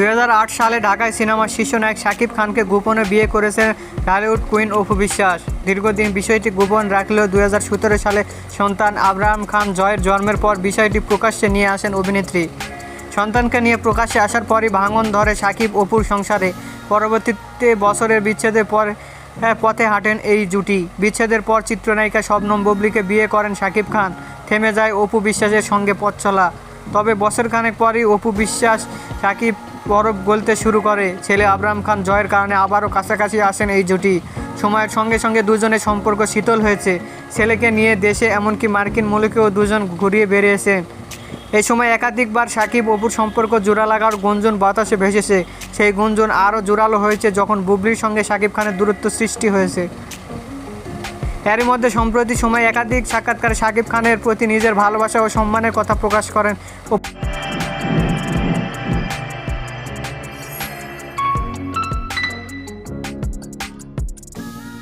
দু হাজার আট সালে ঢাকায় সিনেমার শীর্ষ নায়ক শাকিব খানকে গোপনে বিয়ে করেছেন টলিউড কুইন অপু বিশ্বাস। দীর্ঘদিন বিষয়টি গোপন রাখলেও দু হাজার সতেরো সালে সন্তান আব্রাহাম খান জয়ের জন্মের পর বিষয়টি প্রকাশ্যে নিয়ে আসেন অভিনেত্রী। সন্তানকে নিয়ে প্রকাশ্যে আসার পরই ভাঙন ধরে সাকিব অপুর সংসারে। পরবর্তীতে বছরের বিচ্ছেদের পর হ্যাঁ, পথে হাঁটেন এই জুটি। বিচ্ছেদের পর চিত্রনায়িকা শবনম বুবলিকে বিয়ে করেন সাকিব খান। থেমে যায় অপু বিশ্বাসের সঙ্গে পথ চলা। তবে বছরখানেক পরই অপু বিশ্বাস সাকিব বরফ গলতে শুরু করে। ছেলে আবরাম খান জয়ের কারণে আবারও কাছাকাছি আসেন এই জুটি। সময়ের সঙ্গে সঙ্গে দুজনের সম্পর্ক শীতল হয়েছে। ছেলেকে নিয়ে দেশে এমনকি মার্কিন মুলুকেও দুজন ঘুরিয়ে বেরিয়েছেন এই সময় একাধিকবার সাকিব অপুর সম্পর্ক জোড়া লাগার গুঞ্জন বাতাসে ভেসেছে। সেই গুঞ্জন আরও জোরালো হয়েছে যখন বুবলির সঙ্গে সাকিব খানের দূরত্ব সৃষ্টি হয়েছে। এরই মধ্যে সম্প্রতি সময় একাধিক সাক্ষাৎকারে সাকিব খানের প্রতি নিজের ভালোবাসা ও সম্মানের কথা প্রকাশ করেন।